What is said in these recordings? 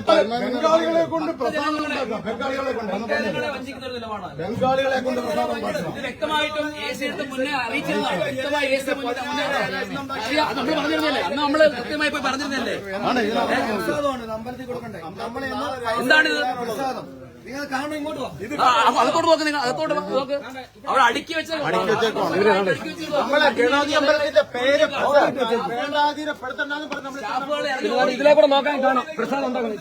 ബംഗാളികളെ കൊണ്ട് പ്രസാദം ഉണ്ടാക്കാം ബംഗാളികളെ കൊണ്ട് ബംഗാളികളെ കൊണ്ട് പ്രസാദം ഉണ്ടാക്കാം. വ്യക്തമായിട്ടും മുന്നേ അറിയിച്ചിരുന്നതാണ് വ്യക്തമായി നമ്മൾ പറഞ്ഞിരുന്നല്ലേ? അന്ന് നമ്മൾ കൃത്യമായി പോയി പറഞ്ഞിരുന്നല്ലേ? എന്താണിത് അകത്തോട്ട് നോക്ക് നിങ്ങൾ അകത്തോട്ട് നോക്ക്. അവിടെ അടുക്കി നോക്കാൻ കാണാം. പ്രസാദം ഉണ്ടാക്കണം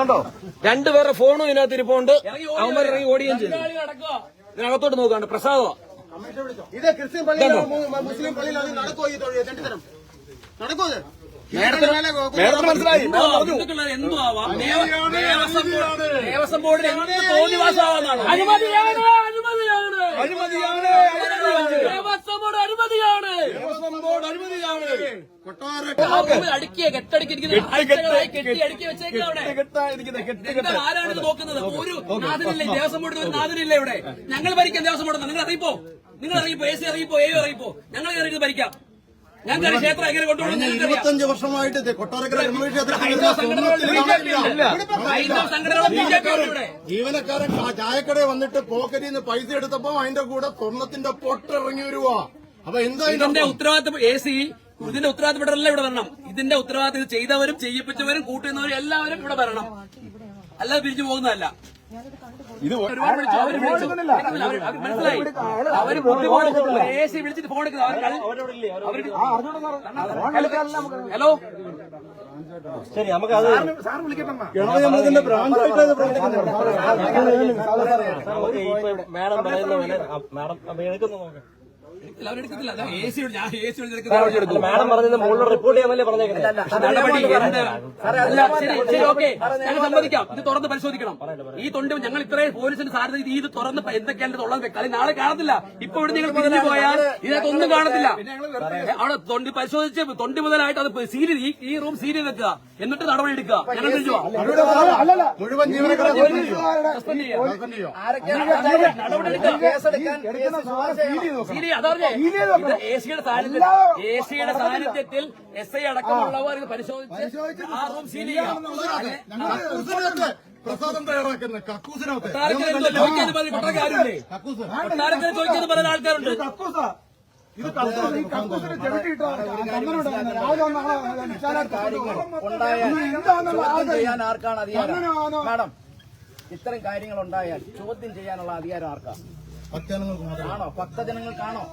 കണ്ടോ? രണ്ടുപേരുടെ ഫോണും ഇതിനകത്ത് ഇരിപ്പുണ്ട്. അവന്മാർ ഇറങ്ങി ഓടുകയും ചെയ്തു ഇതിനകത്തോട്ട് നോക്കാണ്ട്. പ്രസാദോ ഇത് ക്രിസ്ത്യൻ പള്ളി മുസ്ലിം പള്ളിയിൽ നടക്കുമോ ഈ നടക്കുമോ ഇത്? മേഡത്തിന് മനസ്സിലായി. എന്തോ ആവാം ദേവ- ദേവസ്വം ബോർഡ്. ബോർഡിന് എന്ത് തോന്നിവാസമാണെന്നാണ് അനുമതിയാണ് അനുമതിയാണ് അനുമതിയാണ് ദേവസ്വം ബോർഡ് അനുമതിയാണ് റൂമിൽ അടുക്കിയ നോക്കുന്നത്? ഒരു നാഥനില്ലേ ദേവസ്വം ബോർഡിൽ ഒരു നാഥനില്ലേ ഇവിടെ. ഞങ്ങൾ ഭരിക്കാം ദേവസ്വം ബോർഡ് നിങ്ങൾ അറിയിപ്പോ നിങ്ങൾ അറിയിപ്പോ എ സി അറിയിപ്പോ എ അറിയിപ്പോ? ഞങ്ങൾ കയറി ഭരിക്കാം. ഇരുപത്തഞ്ച് വർഷമായിട്ട് കൊട്ടാരക്കര ജീവനക്കാരൻ ആ ചായക്കടയിൽ വന്നിട്ട് പോക്കറ്റിൽ നിന്ന് പൈസ എടുത്തപ്പോ അതിന്റെ കൂടെ സ്വർണത്തിന്റെ പൊട്ടിറങ്ങി വരുവാ. അപ്പൊ എന്താ ഇതിന്റെ? ഉത്തരവാദിത്തം എ സി ഇതിന്റെ ഉത്തരവാദിത്തപ്പെട്ടവരെല്ലാം ഇവിടെ വരണം. ഇതിന്റെ ഉത്തരവാദിത്തം ചെയ്തവരും ചെയ്യിപ്പിച്ചവരും കൂട്ടുന്നവരും എല്ലാവരും ഇവിടെ വരണം. അല്ലാതെ പിരിച്ചു പോകുന്നതല്ല. ഒരുപാട് വിളിച്ചു, അവർ മനസ്സിലായി വിളിച്ചിട്ട് ഫോൺ എടുക്കുന്നത് ഹലോ ശരി നമുക്ക് അത് ഗണപതി അമ്പലത്തിന്റെ ബ്രാഞ്ചായിട്ട് പ്രവർത്തിക്കുന്നുണ്ട്. മാഡം പറയുന്ന പോലെ മാഡം അപ്പൊ എടുക്കുന്നു നോക്കാം മാഡം പറഞ്ഞത് മുകളിൽ റിപ്പോർട്ട് ചെയ്യാമല്ലേ പറഞ്ഞേക്കുന്നത് നടപടി ശരി ശരി ഓക്കെ. ഞങ്ങൾ സമ്മതിക്കാം. ഇത് തുറന്ന് പരിശോധിക്കണം. ഈ തൊണ്ട് ഞങ്ങൾ ഇത്രയും പോലീസിന്റെ സാധ്യത ഇത് ഇത് തുറന്ന് എന്തൊക്കെയാണ് തുള്ളത് കളി നാളെ കാണത്തില്ല. ഇപ്പൊ ഇവിടെ നിങ്ങൾ പിരിഞ്ഞു പോയാൽ ഇതിനകത്തൊന്നും കാണത്തില്ല. അവിടെ തൊണ്ട് പരിശോധിച്ച് തൊണ്ട് മുതലായിട്ട് അത് സീൽ ഈ റൂം സീൽ വെക്കുക എന്നിട്ട് നടപടി എടുക്കുക. മുഴുവൻ സാന്നിധ്യത്തിൽ എ സിയുടെ സാന്നിധ്യത്തിൽ എസ് ഐ അടക്കമുള്ളവർ ഇത് പരിശോധിച്ച് ആ റൂം സീൽ ചെയ്യാം കക്കൂസിനകത്ത് പ്രസാദം തയ്യാറാക്കുന്നത് കക്കൂസിനകത്ത് കൊട്ടാരക്കര എന്തോ ചോദിക്കാന്ന് കക്കൂസ് ഈ ചോദ്യം ചെയ്യാൻ ആർക്കാണ് അധികാരം മാഡം ഇത്തരം കാര്യങ്ങൾ ഉണ്ടായാൽ ചോദ്യം ചെയ്യാനുള്ള അധികാരം ആർക്കാ? ഭക്തജനങ്ങൾക്ക് മാത്രം. ആണോ? ഭക്തജനങ്ങൾക്കാണോ